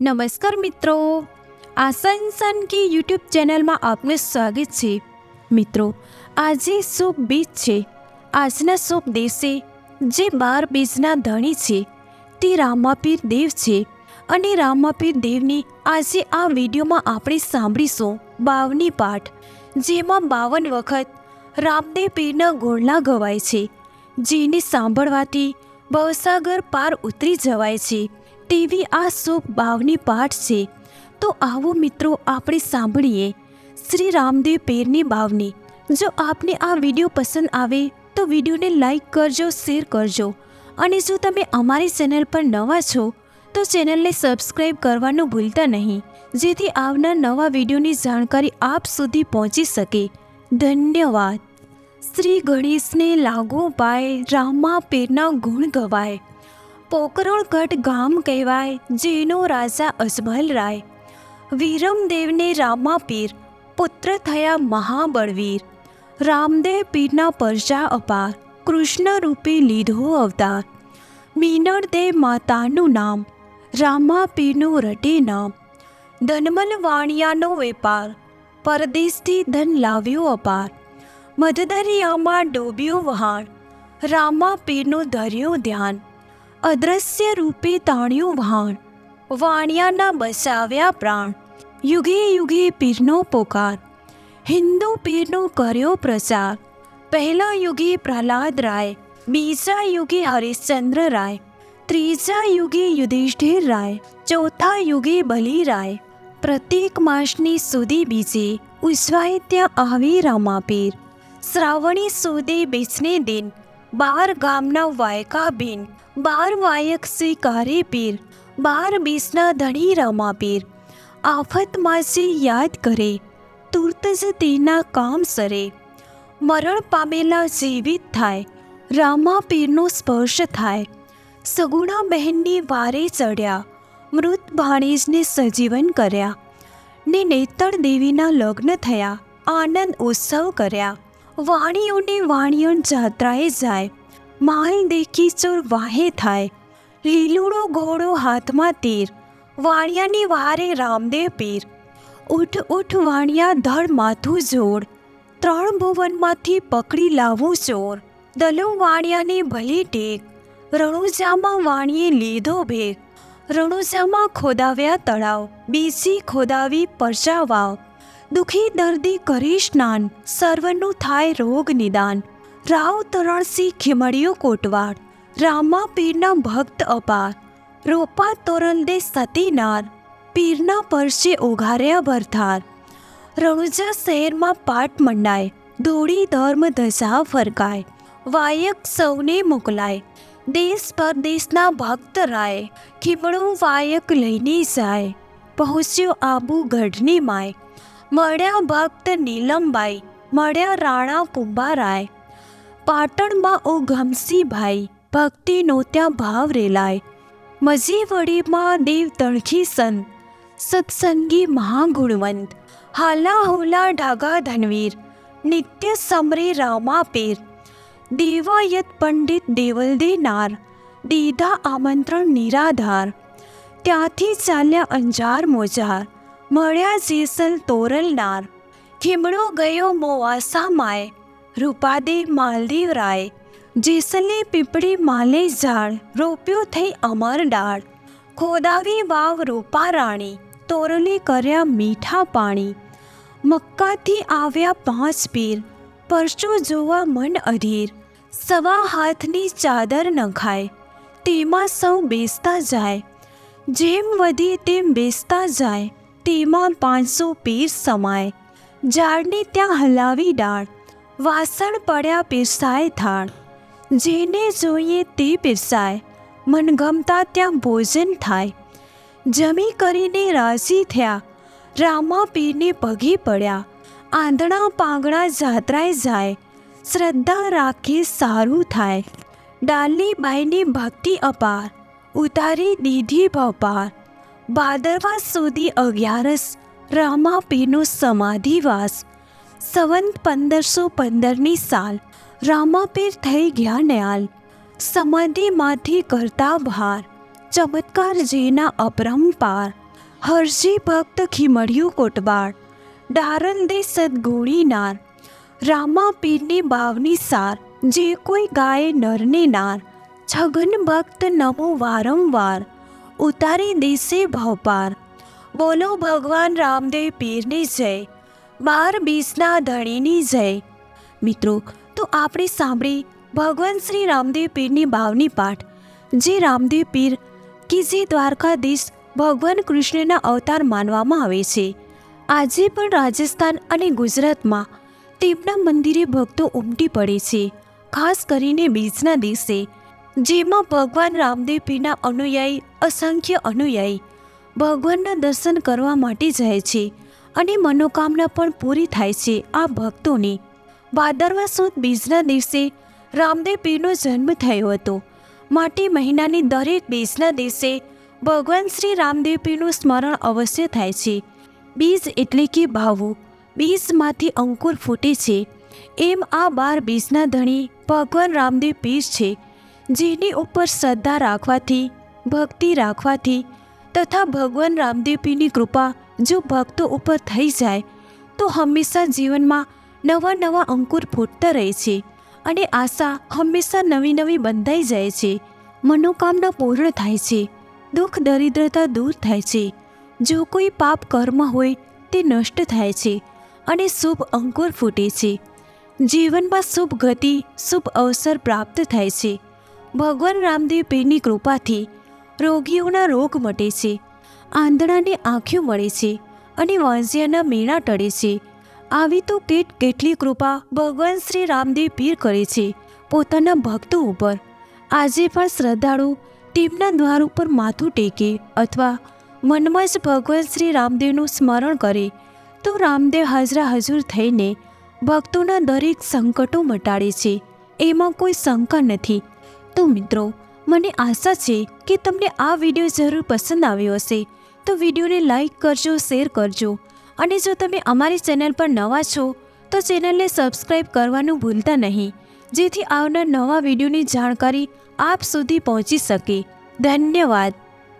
નમસ્કાર મિત્રો. આસનસન કી યુટ્યુબ ચેનલમાં આપનું સ્વાગત છે. મિત્રો, આજે શુભ બીજ છે. આજના શુભ દિવસે જે બાર બીજના ધણી છે, તે રામાપીર દેવ છે. અને રામાપીર દેવની આજે આ વિડીયોમાં આપણે સાંભળીશું બાવની પાઠ, જેમાં બાવન વખત રામદેવ પીરના ગોળના ગવાય છે, જેને સાંભળવાથી ભવસાગર પાર ઉતરી જવાય છે. તેવી આ શુભ બાવની પાઠ છે. તો આવો મિત્રો આપણે સાંભળીએ શ્રી રામદેવ પીરની બાવની. જો આપને આ વીડિયો પસંદ આવે તો વિડીયોને લાઈક કરજો, શેર કરજો. અને જો તમે અમારી ચેનલ પર નવા છો, તો ચેનલને સબસ્ક્રાઈબ કરવાનું ભૂલતા નહીં, જેથી આવનાર નવા વિડીયોની જાણકારી આપ સુધી પહોંચી શકે. ધન્યવાદ. શ્રી ગણેશને લાગુ પાય રામા પીરના ગુણ ગવાય. પોકરણગઢ ગામ કહેવાય, જેનો રાજા અજમલ રાય. વિરમદેવને રામા પીર પુત્ર થયા મહાબળવીર. રામદેવ પીરના પરજા અપાર કૃષ્ણ રૂપે લીધો અવતાર. મીનળદેવ માતાનું નામ રામા પીરનું રટે નામ. ધનમલ વાણિયાનો વેપાર, પરદેશથી ધન લાવ્યો અપાર. મધદરિયામાં ડૂબ્યું વહાણ રામા પીરનું ધર્યું ધ્યાન. અદ્રશ્ય રૂપે તાણ્યું વહાણ વાણિયાના બસાવ્યા પ્રાણ, યુગે યુગે પીરનો પોકાર, હિન્દુ પીરનો કર્યો પ્રચાર પહેલા યુગે પ્રહલાદ રાય, બીજા યુગે હરિશ્ચંદ્ર રાય, ત્રીજા યુગે યુધિષ્ઠિર રાય, ચોથા યુગે બલિ રાય, પ્રત્યેક માસની સુધી બીજે ઉજવાય ત્યાં આવી રામાપીર, શ્રાવણી સુદે બીજને દિન બાર ગામના વાયકા બિન, બાર વાયક સ્વીકારે પીર, બાર બીસના ધણી રામાપીર આફતમાં જે યાદ કરે, તુર્ત જ તેના કામ સરે. મરણ પામેલા જીવિત થાય, રામા પીરનો સ્પર્શ થાય. સગુણા બહેનની વારે ચડ્યા, મૃત ભાણેજને સજીવન કર્યા. ને નેતળ દેવીના લગ્ન થયા, આનંદ ઉત્સવ કર્યા. વાણીઓને વાણિયણ જાત્રાએ જાય. માલ દેખી ચોર વાહે થાય. લીલુડો ઘોડો હાથમાં તીર. વાણિયાની વારે રામદેવ પીર. ઉઠ ઉઠ વાણિયા, ધડ માથું જોડ. ત્રણ ભુવનમાંથી પકડી લાવું ચોર. દલો વાણિયાને ભલી ટેક. રણુજામાં વાણીએ લીધો ભેગ રણુજામાં ખોદાવ્યા તળાવ. બીસી ખોદાવી પરચા વાવ દુખી દર્દી કરી સ્નાન સર્વનું થાય રોગ નિદાન. રાવ તરણસી ખીમડિયું કોટવાડ રામા પીરના ભક્ત અપાર. રોપા તોરણ દે સતીનાર પીરના પરસે ઓઘાર્યા ભરથાર. રણુજા શહેરમાં પાટ મંડાય, ધોળી ધર્મ ધજા ફરકાય. વાયક સૌને મોકલાય, દેશ પરદેશના ભક્ત રાય. ખીમણું વાયક લઈને જાય, પહોંચ્યો આબુ ગઢની માય. મળ્યા ભક્ત નીલમબાઈ, મળ્યા રાણા કુંભારાય. પાટણમાં ઓ ઘમસીભાઈ, ભક્તિનો ત્યાં ભાવ રેલાય. મજીવડીમાં દેવ તણખી સંત, સત્સંગી મહાગુણવંત. હાલા હોલા ઢાગા ધનવીર, નિત્ય સમરે રામા પીર દેવાયત પંડિત દેવલ દેનાર દીધા આમંત્રણ નિરાધાર. ત્યાંથી ચાલ્યા અંજાર મોજાર. મળ્યા જેસલ તોરલનાર. ખીમડો ગયો મોવાસા માય રૂપાદે માલદેવ રાય. જેસલની પીપળી માલે ઝાડ, રોપ્યો થઈ અમર ડાળ. ખોદાવી વાવ રૂપા રાણી, તોરલે કર્યા મીઠા પાણી. મક્કાથી આવ્યા પાંચ પીર, પરચો જોવા મન અધીર. સવા હાથની ચાદર નખાય, તેમાં સૌ બેસતા જાય. જેમ વધે તેમ બેસતા જાય. તેમાં પાંચસો પીર સમાય. ઝાડને ત્યાં હલાવી ડાળ. વાસણ પડ્યા પીરસાય થાળ. જેને જોઈએ તે પીરસાય. મનગમતા ત્યાં ભોજન થાય. જમી કરીને રાજી થયા. રામા પીરને પગે પડ્યા. આંધણા પાંગણા જાત્રાએ જાય. શ્રદ્ધા રાખે સારું થાય. ડાલી બાઈની ભક્તિ અપાર. ઉતારી દીધી ભપાર ભાદરવા સુધી અગિયારસ રામા સમાધિવાસ. સંવંત પંદરસો પંદરની સાલ, રામાપીર થઈ ગયા ન્યાલ. સમાધિમાંથી કરતા ભાર, ચમત્કાર જેના અપરંપાર હરજી ભક્ત ખીમડ્યું કોટબાળ ડારંદે સદગુણીનાર રામાપીરની બાવની સાર, જે કોઈ ગાય નરને નાર. છગન ભક્ત નમો વારંવાર. ઉતારી દેશે ભવપાર. બોલો ભગવાન રામદેવ પીરની જય. બાર બીસના ધણીની જય. મિત્રો, તો આપણે સાંભળી ભગવાન શ્રી રામદેવ પીરની બાવની પાઠ. જે રામદેવ પીર કે જે દ્વારકાધીશ ભગવાન કૃષ્ણના અવતાર માનવામાં આવે છે. આજે પણ રાજસ્થાન અને ગુજરાતમાં તેમના મંદિરે ભક્તો ઉમટી પડે છે, ખાસ કરીને બીજના દિવસે. જેમાં ભગવાન રામદેવ પીરના અનુયાયી, અસંખ્ય અનુયાયી ભગવાનના દર્શન કરવા માટે જાય છે અને મનોકામના પણ પૂરી થાય છે આ ભક્તોની. ભાદરવા સુદ બીજના દિવસે રામદેવ પીરનો જન્મ થયો હતો. માટે મહિનાની દરેક બીજના દિવસે ભગવાન શ્રી રામદેવ પીરનું સ્મરણ અવશ્ય થાય છે. બીજ એટલે કે ભાવું બીજમાંથી અંકુર ફૂટે છે. એમ આ બાર બીજના ધણી ભગવાન રામદેવ પીર છે. જેની ઉપર શ્રદ્ધા રાખવાથી, ભક્તિ રાખવાથી તથા ભગવાન રામદેવપીની કૃપા જો ભક્તો ઉપર થઈ જાય, તો હંમેશા જીવનમાં નવા નવા અંકુર ફૂટતા રહે છે અને આશા હંમેશા નવી નવી બંધાઈ જાય છે. મનોકામના પૂર્ણ થાય છે, દુઃખ દરિદ્રતા દૂર થાય છે. જો કોઈ પાપ કર્મ હોય, તે નષ્ટ થાય છે અને શુભ અંકુર ફૂટે છે. જીવનમાં શુભ ગતિ, શુભ અવસર પ્રાપ્ત થાય છે. ભગવાન રામદેવ પીરની કૃપાથી રોગીઓના રોગ મટે છે આંધળાને આંખ્યું મળે છે અને વાંઝિયાના મેળા ટળે છે. આવી તો કેટ કેટલી કૃપા ભગવાન શ્રી રામદેવ પીર કરે છે પોતાના ભક્તો ઉપર. આજે પણ શ્રદ્ધાળુ તેમના દ્વાર ઉપર માથું ટેકે અથવા મનમાં જ ભગવાન શ્રી રામદેવનું સ્મરણ કરે તો રામદેવ હાજરા હજુર થઈને ભક્તોના દરેક સંકટો મટાડે છે. એમાં કોઈ શંકા નથી. તો મિત્રો, મને આશા છે કે તમને આ વીડિયો જરૂર પસંદ આવ્યો હશે. તો વિડીયોને લાઈક કરજો, શેર કરજો. અને જો તમે અમારી ચેનલ પર નવા છો, તો ચેનલને સબસ્ક્રાઈબ કરવાનું ભૂલતા નહીં. જેથી આવનાર નવા વિડીયોની જાણકારી આપ સુધી પહોંચી શકે. ધન્યવાદ.